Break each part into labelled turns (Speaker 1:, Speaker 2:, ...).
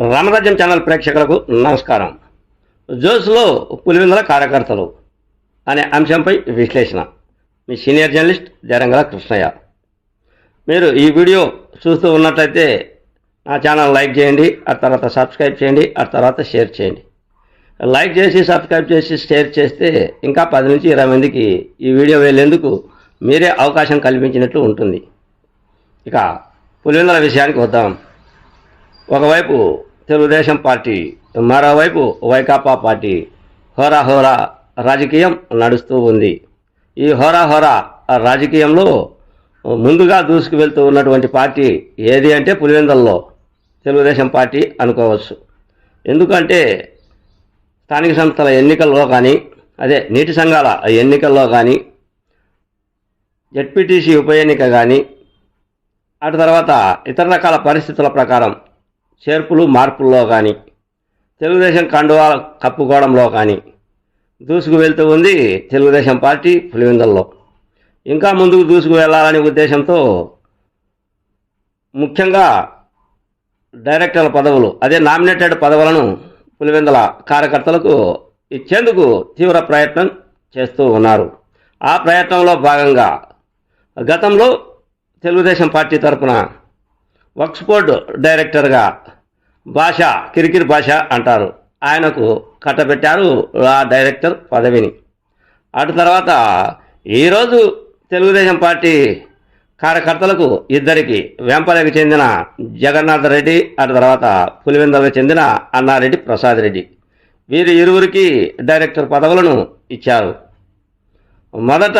Speaker 1: రామరాజ్యం channel ప్రేక్షకులకు నమస్కారం. జోస్లో పులివెందుల కార్యకర్తలు అనే అంశంపై విశ్లేషణ. మీ సీనియర్ జర్నలిస్ట్ జరంగల కృష్ణయ్య. మీరు ఈ వీడియో చూస్తూ ఉన్నట్లయితే నా ఛానల్ లైక్ చేయండి ఆ తర్వాత సబ్స్క్రైబ్ చేయండి ఆ తర్వాత షేర్ చేయండి. లైక్ చేసి సబ్స్క్రైబ్ చేసి షేర్ చేస్తే ఇంకా పది నుంచి ఇరవై మందికి ఈ వీడియో వెళ్ళేందుకు మీరే అవకాశం కల్పించినట్లు ఉంటుంది. ఇక పులివెందుల విషయానికి వద్దాం. ఒకవైపు తెలుగుదేశం పార్టీ మరోవైపు వైకాపా పార్టీ హోరా హోరా రాజకీయం నడుస్తూ ఉంది. ఈ హోరా హోరా రాజకీయంలో ముందుగా దూసుకు వెళ్తూ ఉన్నటువంటి పార్టీ ఏది అంటే పులివెందల్లో తెలుగుదేశం పార్టీ అనుకోవచ్చు. ఎందుకంటే స్థానిక సంస్థల ఎన్నికల్లో కానీ అదే నీటి సంఘాల ఎన్నికల్లో కానీ జడ్పీటీసీ ఉప ఎన్నిక కానీ అటు తర్వాత ఇతర రకాల పరిస్థితుల ప్రకారం చేర్పులు మార్పుల్లో కానీ తెలుగుదేశం కండువా కప్పుకోవడంలో కానీ దూసుకు వెళ్తూ ఉంది తెలుగుదేశం పార్టీ పులివెందుల్లో. ఇంకా ముందుకు దూసుకు వెళ్ళాలనే ఉద్దేశంతో ముఖ్యంగా డైరెక్టర్ల పదవులు అదే నామినేటెడ్ పదవులను పులివెందుల కార్యకర్తలకు ఇచ్చేందుకు తీవ్ర ప్రయత్నం చేస్తూ ఉన్నారు. ఆ ప్రయత్నంలో భాగంగా గతంలో తెలుగుదేశం పార్టీ తరపున వక్స్పోర్డ్ డైరెక్టర్గా భాష కిరికిరి భాష అంటారు. ఆయనకు కట్టబెట్టారు ఆ డైరెక్టర్ పదవిని. అటు తర్వాత ఈరోజు తెలుగుదేశం పార్టీ కార్యకర్తలకు ఇద్దరికి వెంపలకి చెందిన జగన్నాథ్ రెడ్డి అటు తర్వాత పులివెందలకు చెందిన అన్నారెడ్డి ప్రసాద్ రెడ్డి. వీరి ఇరువురికి డైరెక్టర్ పదవులను ఇచ్చారు. మొదట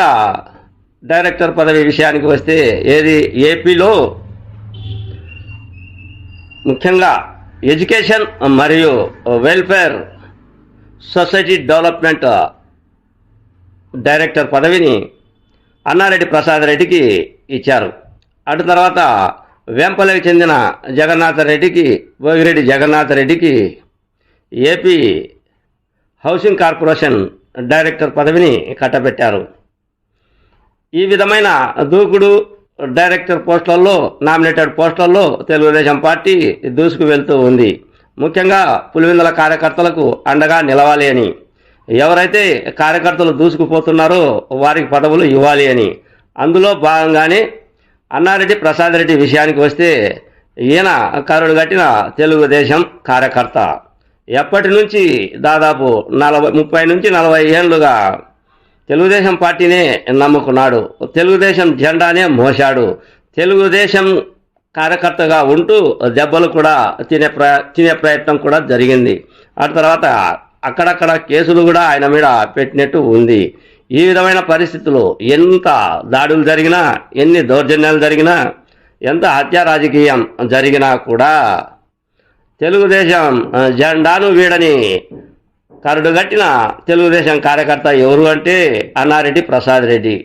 Speaker 1: డైరెక్టర్ పదవి విషయానికి వస్తే ఏది ఏపీలో ముఖ్యంగా ఎడ్యుకేషన్ మరియు వెల్ఫేర్ సొసైటీ డెవలప్మెంట్ డైరెక్టర్ పదవిని అన్నారెడ్డి ప్రసాద్ రెడ్డికి ఇచ్చారు. అటు తర్వాత వేంపల్లికి చెందిన జగన్నాథ రెడ్డికి భోగిరెడ్డి జగన్నాథ రెడ్డికి ఏపీ హౌసింగ్ కార్పొరేషన్ డైరెక్టర్ పదవిని కట్టబెట్టారు. ఈ విధమైన దూకుడు డైరెక్టర్ పోస్టులలో నామినేటెడ్ పోస్టులలో తెలుగుదేశం పార్టీ దూసుకు వెళ్తూ ఉంది. ముఖ్యంగా పులివెందుల కార్యకర్తలకు అండగా నిలవాలి అని. ఎవరైతే కార్యకర్తలు దూసుకుపోతున్నారో వారికి పదవులు ఇవ్వాలి అని. అందులో భాగంగానే అన్నారెడ్డి ప్రసాద్ రెడ్డి విషయానికి వస్తే ఈయన కరుడు కట్టిన తెలుగుదేశం కార్యకర్త. ఎప్పటి నుంచి దాదాపు నలభై ముప్పై నుంచి నలభై ఏళ్ళుగా తెలుగుదేశం పార్టీనే నమ్ముకున్నాడు. తెలుగుదేశం జెండానే మోశాడు. తెలుగుదేశం కార్యకర్తగా ఉంటూ దెబ్బలు కూడా తినే ప్ర తినే ప్రయత్నం కూడా జరిగింది. ఆ తర్వాత అక్కడక్కడ కేసులు కూడా ఆయన మీద పెట్టినట్టు ఉంది. ఈ విధమైన పరిస్థితులు ఎంత దాడులు జరిగినా ఎన్ని దౌర్జన్యాలు జరిగినా ఎంత హత్య రాజకీయం జరిగినా కూడా తెలుగుదేశం జెండాను వీడని కరడుగట్టిన తెలుగుదేశం కార్యకర్త ఎవరు అంటే అన్నారెడ్డి ప్రసాద్ రెడ్డి.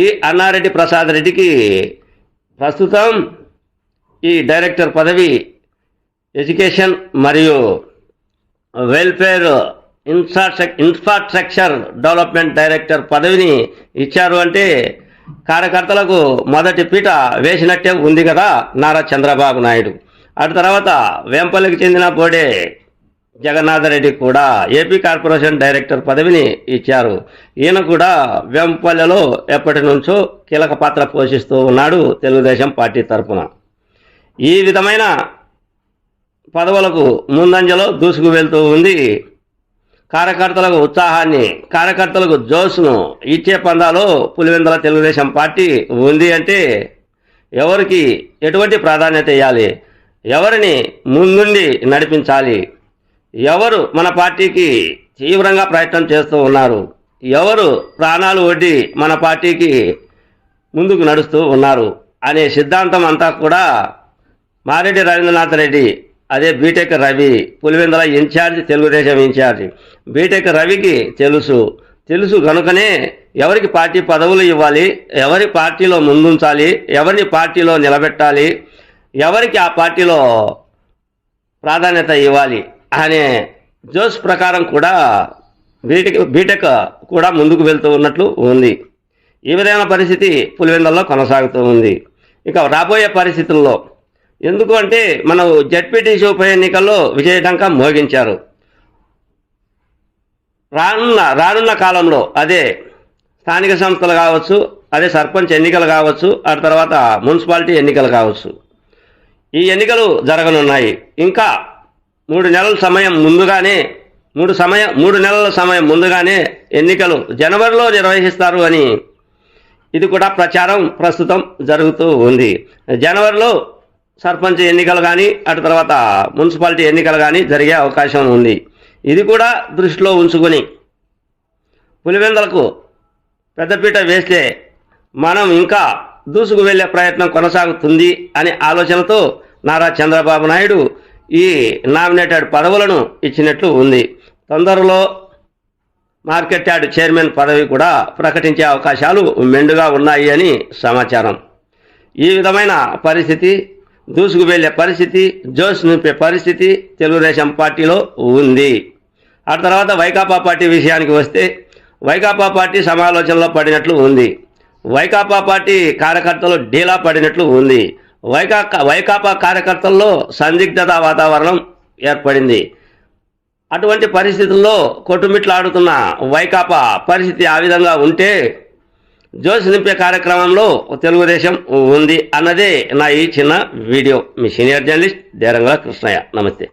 Speaker 1: ఈ అన్నారెడ్డి ప్రసాద్ రెడ్డికి ప్రస్తుతం ఈ డైరెక్టర్ పదవి ఎడ్యుకేషన్ మరియు welfare infrastructure infrastructure development director పదవిని ఇచ్చారు అంటే కార్యకర్తలకు మొదటి పీట వేసినట్టే ఉంది కదా నారా చంద్రబాబు నాయుడు. అటు తర్వాత వేంపల్లికి చెందిన బోడే జగన్నాథ రెడ్డి కూడా ఏపీ కార్పొరేషన్ డైరెక్టర్ పదవిని ఇచ్చారు. ఈయన కూడా వేంపల్లెలో ఎప్పటి నుంచో కీలక పాత్ర పోషిస్తూ ఉన్నాడు తెలుగుదేశం పార్టీ తరపున. ఈ విధమైన పదవులకు ముందంజలో దూసుకు వెళ్తూ ఉంది. కార్యకర్తలకు ఉత్సాహాన్ని కార్యకర్తలకు జోష్ను ఇచ్చే పందాలో పులివెందుల తెలుగుదేశం పార్టీ ఉంది అంటే ఎవరికి ఎటువంటి ప్రాధాన్యత ఇవ్వాలి ఎవరిని ముందుండి నడిపించాలి? ఎవరు మన పార్టీకి తీవ్రంగా ప్రయత్నం చేస్తూ ఉన్నారు ఎవరు ప్రాణాలు ఒడ్డి మన పార్టీకి ముందుకు నడుస్తూ ఉన్నారు అనే సిద్ధాంతం అంతా కూడా మారెడ్డి రవీంద్రనాథ్ రెడ్డి అదే B Tech Ravi Pulivendula in charge Telugu Desam in charge. B Tech రవికి తెలుసు. తెలుసు కనుకనే ఎవరికి పార్టీ పదవులు ఇవ్వాలి ఎవరి పార్టీలో ముందుంచాలి ఎవరిని పార్టీలో నిలబెట్టాలి ఎవరికి ఆ పార్టీలో ప్రాధాన్యత ఇవ్వాలి అనే జోస్ ప్రకారం కూడా బీటెక్ బీటెక్ కూడా ముందుకు వెళ్తూ ఉన్నట్లు ఉంది. ఈ విధమైన పరిస్థితి పులివెందల్లో కొనసాగుతూ ఉంది. ఇక రాబోయే పరిస్థితుల్లో ఎందుకు అంటే మనం జడ్పీటీసీ ఉప ఎన్నికల్లో విజయటంక మోగించారు. రానున్న రానున్న కాలంలో అదే స్థానిక సంస్థలు కావచ్చు అదే సర్పంచ్ ఎన్నికలు కావచ్చు ఆ తర్వాత మున్సిపాలిటీ ఎన్నికలు కావచ్చు. ఈ ఎన్నికలు జరగనున్నాయి. ఇంకా మూడు నెలల సమయం ముందుగానే మూడు సమయం మూడు నెలల సమయం ముందుగానే ఎన్నికలు జనవరిలో నిర్వహిస్తారు అని ఇది కూడా ప్రచారం ప్రస్తుతం జరుగుతూ ఉంది. జనవరిలో సర్పంచ్ ఎన్నికలు కానీ అటు తర్వాత మున్సిపాలిటీ ఎన్నికలు కానీ జరిగే అవకాశం ఉంది. ఇది కూడా దృష్టిలో ఉంచుకొని పులివెందలకు పెద్దపీట వేస్తే మనం ఇంకా దూసుకు వెళ్ళే ప్రయత్నం కొనసాగుతుంది అనే ఆలోచనతో నారా చంద్రబాబు నాయుడు ఈ నామినేటెడ్ పదవులను ఇచ్చినట్లు ఉంది. తొందరలో మార్కెట్ యార్డ్ చైర్మన్ పదవి కూడా ప్రకటించే అవకాశాలు మెండుగా ఉన్నాయి అని సమాచారం. ఈ విధమైన పరిస్థితి దూసుకు వెళ్ళే పరిస్థితి జోష్ నింపే పరిస్థితి తెలుగుదేశం పార్టీలో ఉంది. ఆ తర్వాత వైకాపా పార్టీ విషయానికి వస్తే వైకాపా పార్టీ సమాలోచనలో పడినట్లు ఉంది. వైకాపా పార్టీ కార్యకర్తలు డీలా పడినట్లు ఉంది. వైకా వైకాపా కార్యకర్తల్లో సందిగ్ధత వాతావరణం ఏర్పడింది. అటువంటి పరిస్థితుల్లో కొట్టుమిట్లాడుతున్న వైకాపా పరిస్థితి ఆ విధంగా ఉంటే జోష్ నింపే కార్యక్రమంలో తెలుగుదేశం ఉంది అన్నదే నా ఈ చిన్న వీడియో. మీ సీనియర్ జర్నలిస్ట్ దేరంగల కృష్ణయ్య. నమస్తే.